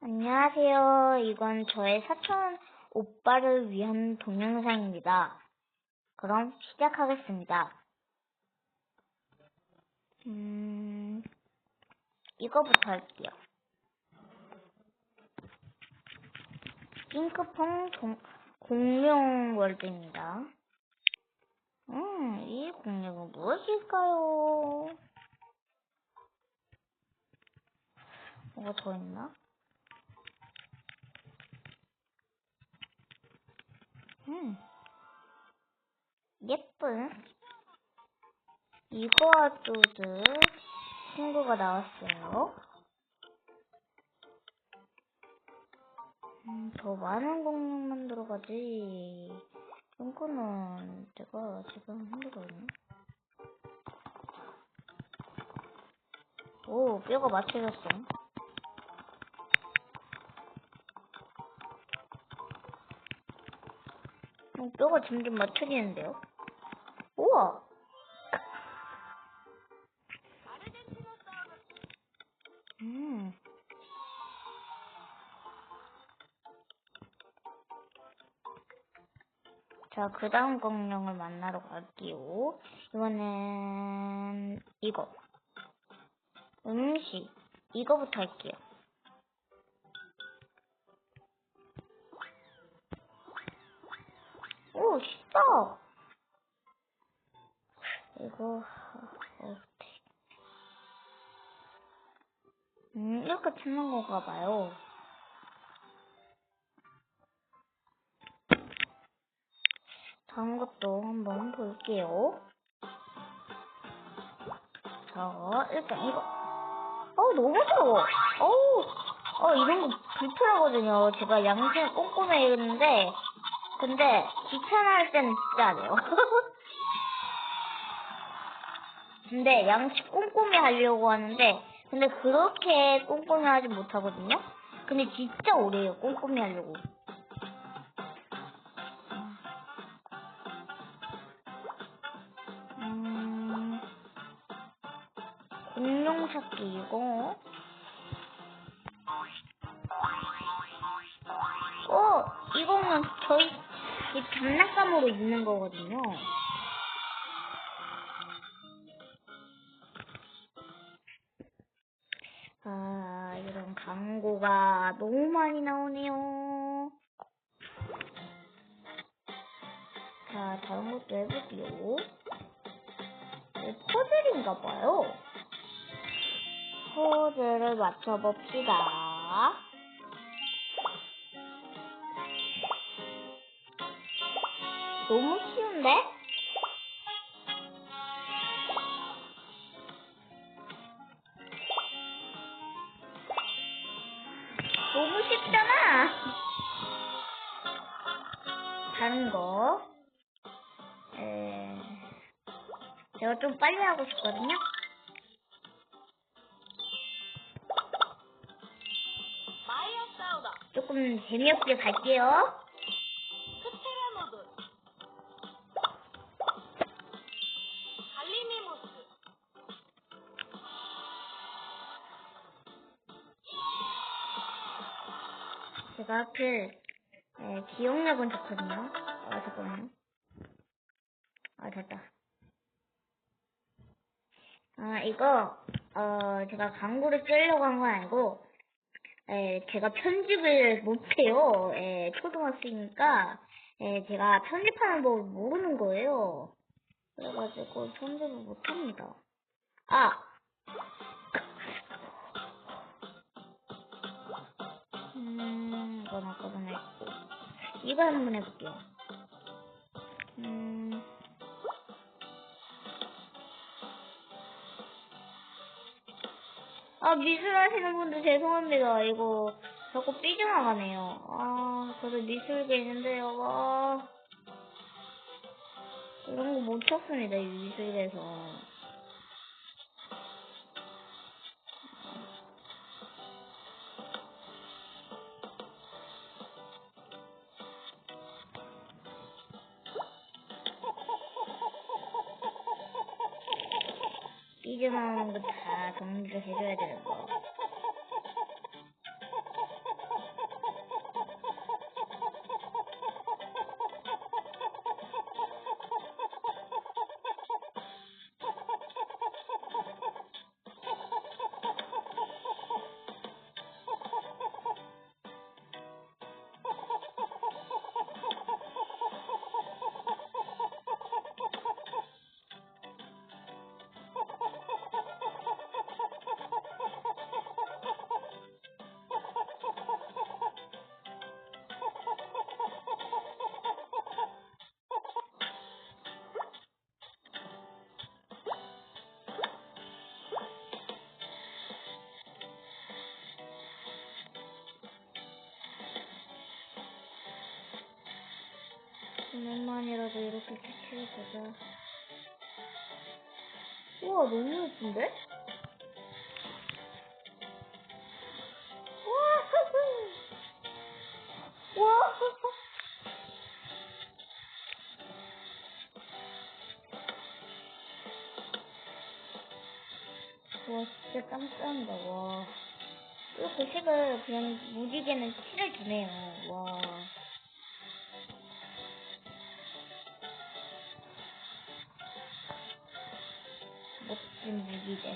안녕하세요. 이건 저의 사촌 오빠를 위한 동영상입니다. 그럼 시작하겠습니다. 음, 이거부터 할게요. 핑크퐁 동, 공룡 월드입니다. 음, 이 공룡은 무엇일까요? 뭐가 더 있나? 음, 예쁜 이거와 뚜드 친구가 나왔어요. 음, 더 많은 공룡 만들어 가지. 이거는 제가 지금 힘들거든요. 오, 뼈가 맞춰졌어. 어, 뼈가 점점 맞춰지는데요? 우와! 음. 자, 그 다음 공룡을 만나러 갈게요. 이거는, 이거. 음식. 이거부터 할게요. 오, 쉽다! 이거, 어떻게. 음, 이렇게 찾는 건가 봐요. 다음 것도 한번 볼게요. 자, 일단 이거. 어, 너무 좋아. 어우, 어, 이런 거 불편하거든요. 제가 양심 꼼꼼히 했는데, 근데 귀찮아할 때는 진짜 안 해요. 근데 양식 꼼꼼히 하려고 하는데, 근데 그렇게 꼼꼼히 하지 못하거든요? 근데 진짜 오래 해요, 꼼꼼히 하려고. 음, 공룡 찾기 이거. 어, 이거는 저희 이 장난감으로 입는 거거든요. 아, 이런 광고가 너무 많이 나오네요. 자, 다른 것도 해볼게요. 네, 퍼즐인가 봐요. 퍼즐을 맞춰봅시다. 너무 쉬운데? 너무 쉽잖아. 다른 거. 에... 제가 좀 빨리 하고 싶거든요. 조금 재미없게 갈게요. 제가 하필 에, 기억력은 좋거든요. 아 잠깐만요. 아 됐다. 아 이거 어 제가 광고를 쓰려고 한 건 아니고 에, 제가 편집을 못해요. 에, 초등학생이니까 에, 제가 편집하는 법을 모르는 거예요. 그래가지고 편집을 못합니다. 아! 음, 이 건 아까 전에. 이거 한번 해볼게요. 음. 아, 미술 하시는 분들 죄송합니다. 이거 자꾸 삐져나가네요. 아, 저도 미술계 있는데요. 아. 이런 거못 쳤습니다, 이 미술계에서. 삐져나오는 거 다 정리를 해줘야 되는 거. 오랜만이라도 이렇게 캐치해보자. 우와, 너무 예쁜데? 우와, 우와. 와, 진짜 짱짱하다, 와. 이렇게 색을 그냥 무지개는 칠해주네요, 와. 무지개.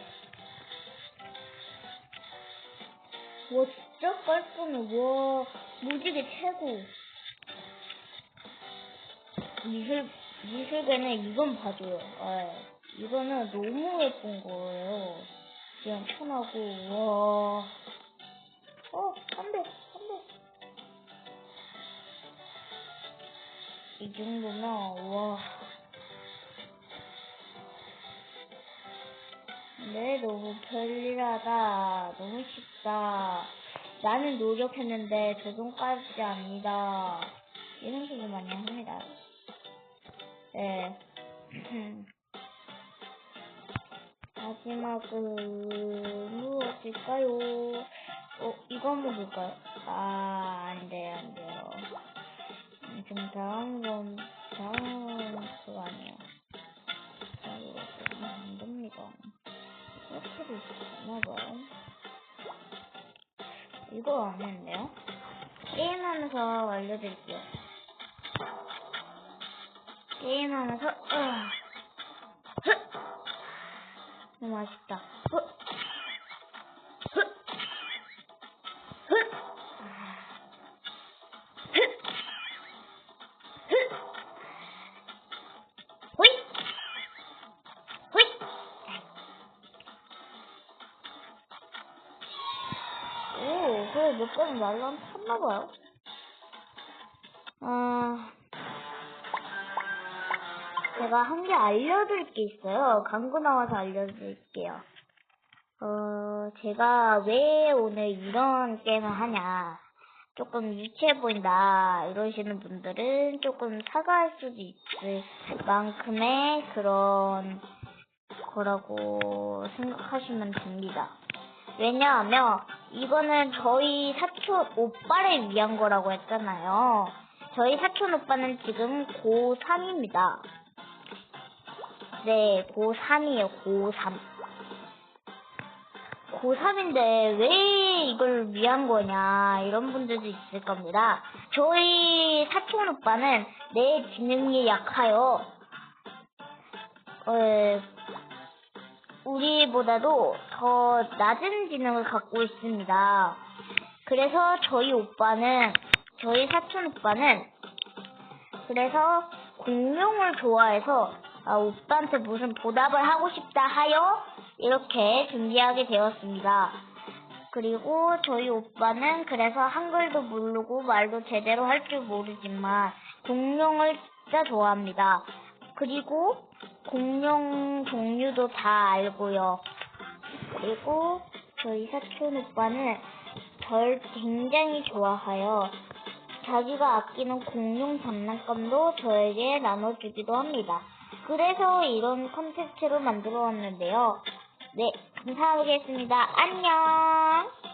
와, 진짜 깔끔해, 와. 무지개 최고. 미술, 미술계는 이건 봐줘요. 아, 이거는 너무 예쁜 거예요. 그냥 편하고, 와. 어, 안 돼, 안 돼. 이 정도면, 와. 네, 너무 편리하다. 너무 쉽다. 나는 노력했는데 저 정도까지 아니다. 이런 소리 많이 합니다. 네. 마지막은 무엇일까요? 어, 한번 볼까요? 아, 안 돼요, 안 돼요. 음, 지금 다음 건, 다음 그거 아니에요. 안 됩니다. 이렇게도 있나봐요. 이거 안 했는데요? 게임하면서 알려드릴게요. 게임하면서, 으아. 흑! 너무 맛있다. 흑! 그래, 몇 번은 말로 탔나봐요. 아, 제가 한 개 알려드릴 게 있어요. 광고 나와서 알려드릴게요. 어, 제가 왜 오늘 이런 게임을 하냐. 조금 유치해 보인다. 이러시는 분들은 조금 사과할 수도 있을 만큼의 그런 거라고 생각하시면 됩니다. 왜냐하면 이거는 저희 사촌 오빠를 위한 거라고 했잖아요. 저희 사촌 오빠는 지금 고3입니다. 네, 고3이에요, 고3. 고3인데 왜 이걸 위한 거냐, 이런 분들도 있을 겁니다. 저희 사촌 오빠는 내 지능이 약하여, 어, 우리보다도 더 낮은 지능을 갖고 있습니다. 그래서 저희 오빠는, 저희 사촌 오빠는, 그래서 공룡을 좋아해서 아, 오빠한테 무슨 보답을 하고 싶다 하여 이렇게 준비하게 되었습니다. 그리고 저희 오빠는 그래서 한글도 모르고 말도 제대로 할 줄 모르지만 공룡을 진짜 좋아합니다. 그리고 공룡 종류도 다 알고요. 그리고 저희 사촌 오빠는 절 굉장히 좋아하여 자기가 아끼는 공룡 장난감도 저에게 나눠주기도 합니다. 그래서 이런 컨텐츠로 만들어 왔는데요. 네, 감사하겠습니다. 안녕!